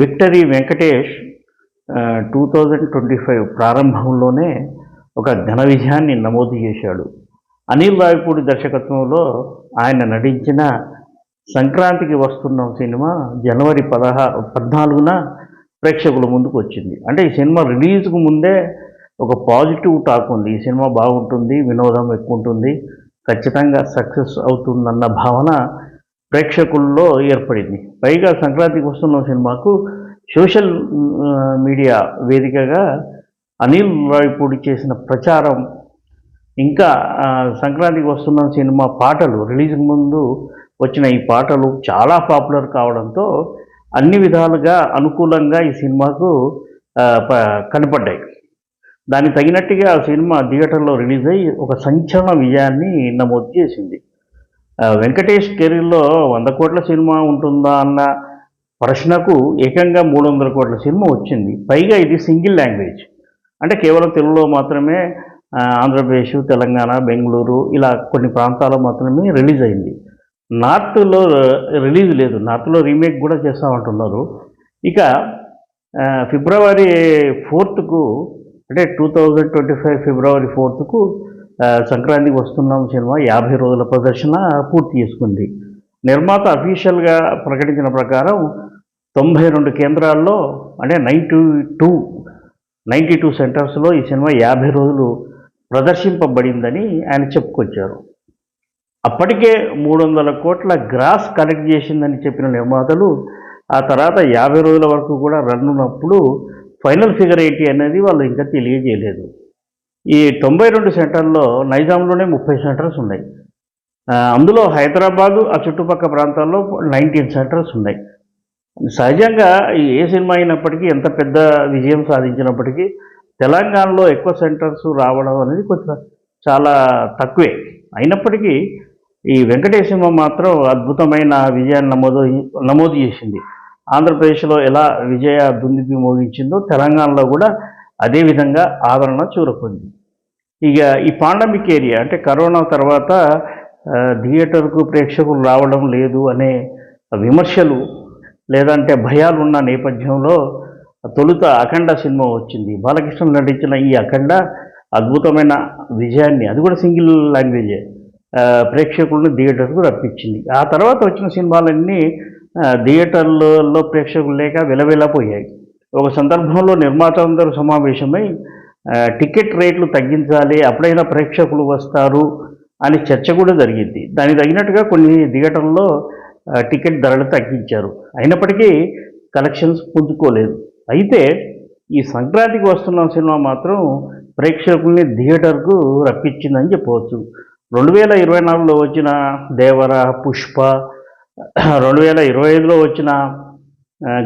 Victory Venkatesh two thousand twenty five ప్రారంభంలోనే ఒక ఘన విజయాన్ని నమోదు చేశాడు. అనిల్ రావిపూడి దర్శకత్వంలో ఆయన నటించిన సంక్రాంతికి వస్తున్న సినిమా జనవరి పదహా పద్నాలుగున ప్రేక్షకుల ముందుకు వచ్చింది. అంటే ఈ సినిమా రిలీజ్కు ముందే ఒక పాజిటివ్ టాక్ ఉంది. ఈ సినిమా బాగుంటుంది వినోదం ఎక్కువ ఉంటుంది ఖచ్చితంగా సక్సెస్ అవుతుందన్న భావన ప్రేక్షకుల్లో ఏర్పడింది. పైగా సంక్రాంతికి వస్తున్న సినిమాకు సోషల్ మీడియా వేదికగా అనిల్ రాయపూడి చేసిన ప్రచారం ఇంకా సంక్రాంతికి వస్తున్న సినిమా పాటలు రిలీజ్ ముందు వచ్చిన ఈ పాటలు చాలా పాపులర్ కావడంతో అన్ని విధాలుగా అనుకూలంగా ఈ సినిమాకు కనపడ్డాయి. దానికి తగినట్టుగా ఆ సినిమా థియేటర్లో రిలీజ్ అయ్యి ఒక సంచలన విజయాన్ని నమోదు చేసింది. వెంకటేష్ కెరీర్లో వంద కోట్ల సినిమా ఉంటుందా అన్న ప్రశ్నకు ఏకంగా మూడు వందల కోట్ల సినిమా వచ్చింది. పైగా ఇది సింగిల్ లాంగ్వేజ్. అంటే కేవలం తెలుగులో మాత్రమే ఆంధ్రప్రదేశ్ తెలంగాణ బెంగళూరు ఇలా కొన్ని ప్రాంతాల్లో మాత్రమే రిలీజ్ అయింది. నార్త్లో రిలీజ్ లేదు. నార్త్లో రీమేక్ కూడా చేస్తామంటున్నారు. ఇక ఫిబ్రవరి ఫోర్త్కు అంటే two thousand twenty five February ఫోర్త్కు సంక్రాంతికి వస్తున్నాం సినిమా యాభై రోజుల ప్రదర్శన పూర్తి చేసుకుంది. నిర్మాత అఫీషియల్గా ప్రకటించిన ప్రకారం తొంభై రెండు కేంద్రాల్లో అంటే నైంటీ టూ నైంటీ టూ సెంటర్స్లో ఈ సినిమా యాభై రోజులు ప్రదర్శింపబడిందని ఆయన చెప్పుకొచ్చారు. అప్పటికే మూడు వందల కోట్ల గ్రాస్ కలెక్ట్ చేసిందని చెప్పిన నిర్మాతలు ఆ తర్వాత యాభై రోజుల వరకు కూడా రన్ ఉన్నప్పుడు ఫైనల్ ఫిగర్ ఏంటి అనేది వాళ్ళు ఇంకా తెలియజేయలేదు. ఈ తొంభై రెండు సెంటర్లో నైజాంలోనే ముప్పై సెంటర్స్ ఉన్నాయి. అందులో హైదరాబాదు ఆ చుట్టుపక్క ప్రాంతాల్లో నైన్టీన్ సెంటర్స్ ఉన్నాయి. సహజంగా ఏ సినిమా అయినప్పటికీ ఎంత పెద్ద విజయం సాధించినప్పటికీ తెలంగాణలో ఎక్కువ సెంటర్స్ రావడం అనేది కొంచెం చాలా తక్కువే. అయినప్పటికీ ఈ వెంకటేష్ సినిమా మాత్రం అద్భుతమైన విజయాన్ని నమోదు నమోదు చేసింది. ఆంధ్రప్రదేశ్లో ఎలా విజయ దుందుకి మోగించిందో తెలంగాణలో కూడా అదే విధంగా ఆదరణ చూరకుంది. ఇక ఈ పాండమిక్ ఏరియా అంటే కరోనా తర్వాత థియేటర్కు ప్రేక్షకులు రావడం లేదు అనే విమర్శలు లేదంటే భయాలు ఉన్న నేపథ్యంలో తొలుత అఖండ సినిమా వచ్చింది. బాలకృష్ణ నటించిన ఈ అఖండ అద్భుతమైన విజయాన్ని అది కూడా సింగిల్ లాంగ్వేజే ప్రేక్షకులను థియేటర్కు రప్పించింది. ఆ తర్వాత వచ్చిన సినిమాలన్నీ థియేటర్లలో ప్రేక్షకులు లేక విలవిలపోయాయి. ఒక సందర్భంలో నిర్మాతలందరూ సమావేశమై టికెట్ రేట్లు తగ్గించాలి అప్పుడైనా ప్రేక్షకులు వస్తారు అని చర్చ కూడా జరిగింది. దానికి తగినట్టుగా కొన్ని థియేటర్లో టికెట్ ధరలు తగ్గించారు. అయినప్పటికీ కలెక్షన్స్ పుంజుకోలేదు. అయితే ఈ సంక్రాంతికి వస్తున్న సినిమా మాత్రం ప్రేక్షకుల్ని థియేటర్కు రప్పించిందని చెప్పవచ్చు. రెండు వేల ఇరవై నాలుగులో వచ్చిన దేవర పుష్ప రెండు వేల ఇరవై ఐదులో వచ్చిన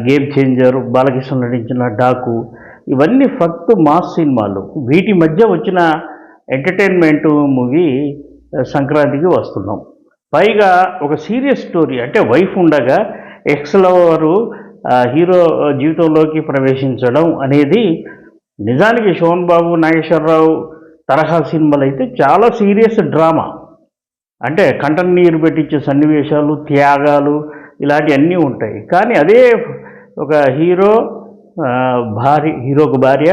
గేమ్ చేంజర్ బాలకృష్ణ నటించిన డాకు ఇవన్నీ ఫక్త్ మాస్ సినిమాలు. వీటి మధ్య వచ్చిన ఎంటర్టైన్మెంట్ మూవీ సంక్రాంతికి వస్తున్నాం. పైగా ఒక సీరియస్ స్టోరీ అంటే వైఫ్ ఉండగా ఎక్స్ లవరు హీరో జీవితంలోకి ప్రవేశించడం అనేది నిజానికి శోన్ బాబు నాగేశ్వరరావు తరహా సినిమాలు అయితే చాలా సీరియస్ డ్రామా. అంటే కంటన్ నీరు పెట్టించే సన్నివేశాలు త్యాగాలు ఇలాంటివన్నీ ఉంటాయి. కానీ అదే ఒక హీరో భార్య హీరోకు భార్య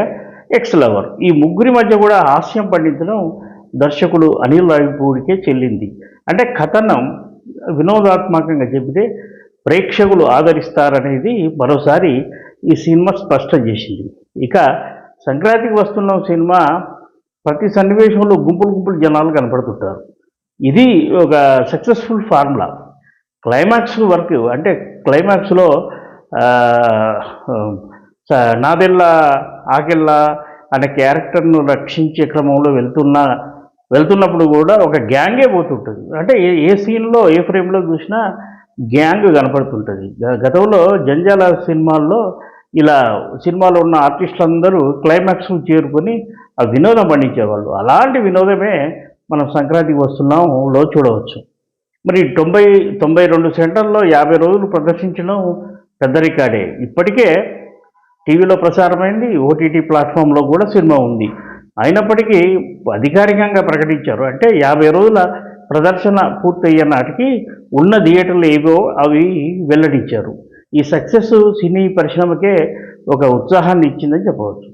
ఎక్స్ లవర్ ఈ ముగ్గురి మధ్య కూడా హాస్యం పండించడం దర్శకుడు అనిల్ రావిపూడికే చెల్లింది. అంటే కథనం వినోదాత్మకంగా చెబితే ప్రేక్షకులు ఆదరిస్తారనేది మరోసారి ఈ సినిమా స్పష్టం చేసింది. ఇక సంక్రాంతికి వస్తున్న సినిమా ప్రతి సన్నివేశంలో గుంపులు గుంపులు జనాలు కనపడుతుంటారు. ఇది ఒక సక్సెస్ఫుల్ ఫార్ములా. క్లైమాక్స్ వరకు అంటే క్లైమాక్స్లో నాదెల్ల ఆకెళ్ళ అనే క్యారెక్టర్ను రక్షించే క్రమంలో వెళ్తున్న వెళ్తున్నప్పుడు కూడా ఒక గ్యాంగే పోతుంటుంది. అంటే ఏ ఏ సీన్లో ఏ ఫ్రేమ్లో చూసినా గ్యాంగ్ కనపడుతుంటుంది. గతంలో జంజాల సినిమాల్లో ఇలా సినిమాలో ఉన్న ఆర్టిస్టులందరూ క్లైమాక్స్ చేరుకొని ఆ వినోదం పండించేవాళ్ళు. అలాంటి వినోదమే మనం సంక్రాంతికి వస్తున్నాంలో చూడవచ్చు. మరి తొంభై తొంభై రెండు సెంటర్లో యాభై రోజులు ప్రదర్శించడం పెద్ద రికార్డే. ఇప్పటికే టీవీలో ప్రసారమైంది ఓటీటీ ప్లాట్ఫామ్లో కూడా సినిమా ఉంది. అయినప్పటికీ అధికారికంగా ప్రకటించారు. అంటే యాభై రోజుల ప్రదర్శన పూర్తయ్యే నాటికి ఉన్న థియేటర్లు ఏవో అవి వెల్లడించారు. ఈ సక్సెస్ సినీ పరిశ్రమకే ఒక ఉత్సాహాన్ని ఇచ్చిందని చెప్పవచ్చు.